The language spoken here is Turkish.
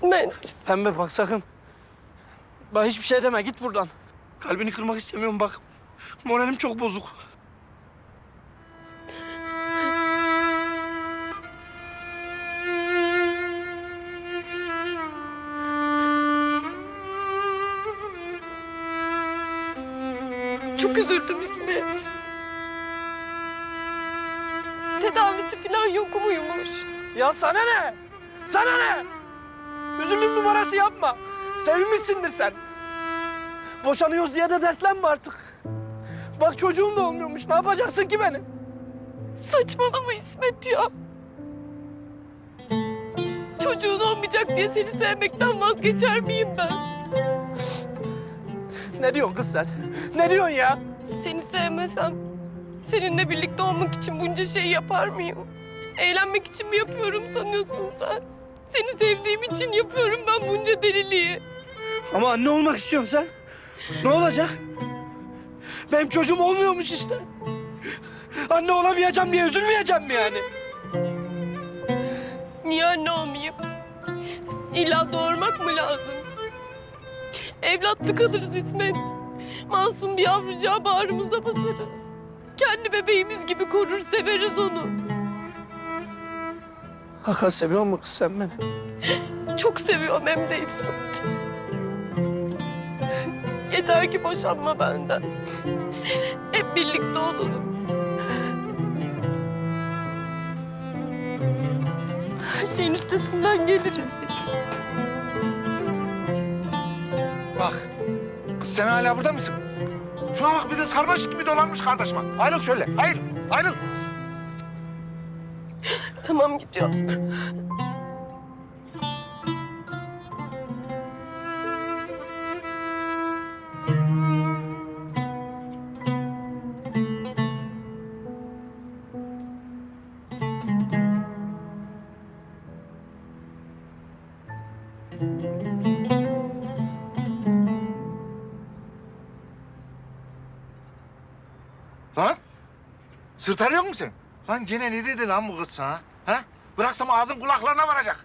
İsmet. Pembe bak sakın. Bak hiçbir şey deme git buradan. Kalbini kırmak istemiyorum bak. Moralim çok bozuk. Çok üzüldüm İsmet. Tedavisi falan yok muymuş? Ya sana ne? Sana ne? Üzülüm numarası yapma. Sevmişsindir sen. Boşanıyoruz diye de dertlenme artık. Bak çocuğum da olmuyormuş. Ne yapacaksın ki beni? Saçmalama İsmet ya. Çocuğun olmayacak diye seni sevmekten vazgeçer miyim ben? Ne diyorsun kız sen? Ne diyorsun ya? Seni sevmesem seninle birlikte olmak için bunca şey yapar mıyım? Eğlenmek için mi yapıyorum sanıyorsun sen? Seni sevdiğim için yapıyorum ben bunca deliliği. Ama anne olmak istiyorsun sen. Ne olacak? Benim çocuğum olmuyormuş işte. Anne olamayacağım diye üzülmeyeceğim mi yani? Niye anne olmayayım? İlla doğurmak mı lazım? Evlatlık alırız İsmet. Masum bir yavrucağı bağrımıza basarız. Kendi bebeğimiz gibi korur severiz onu. Hakan seviyor musun kız sen beni? Çok seviyorum hem de İsmet. Yeter ki boşanma benden. Hep birlikte olalım. Her şeyin üstesinden geliriz biz. Bak. Kız sen hala burada mısın? Şuna bak bir de sarmaşık gibi dolanmış kardeşim. Ayrıl şöyle. Ayrıl. Ayrıl. Tamam gidiyorum. Lan. Sırt arıyor musun sen? Lan gene ne dedi lan bu kız sana? Bıraksam ağzım kulaklarına varacak.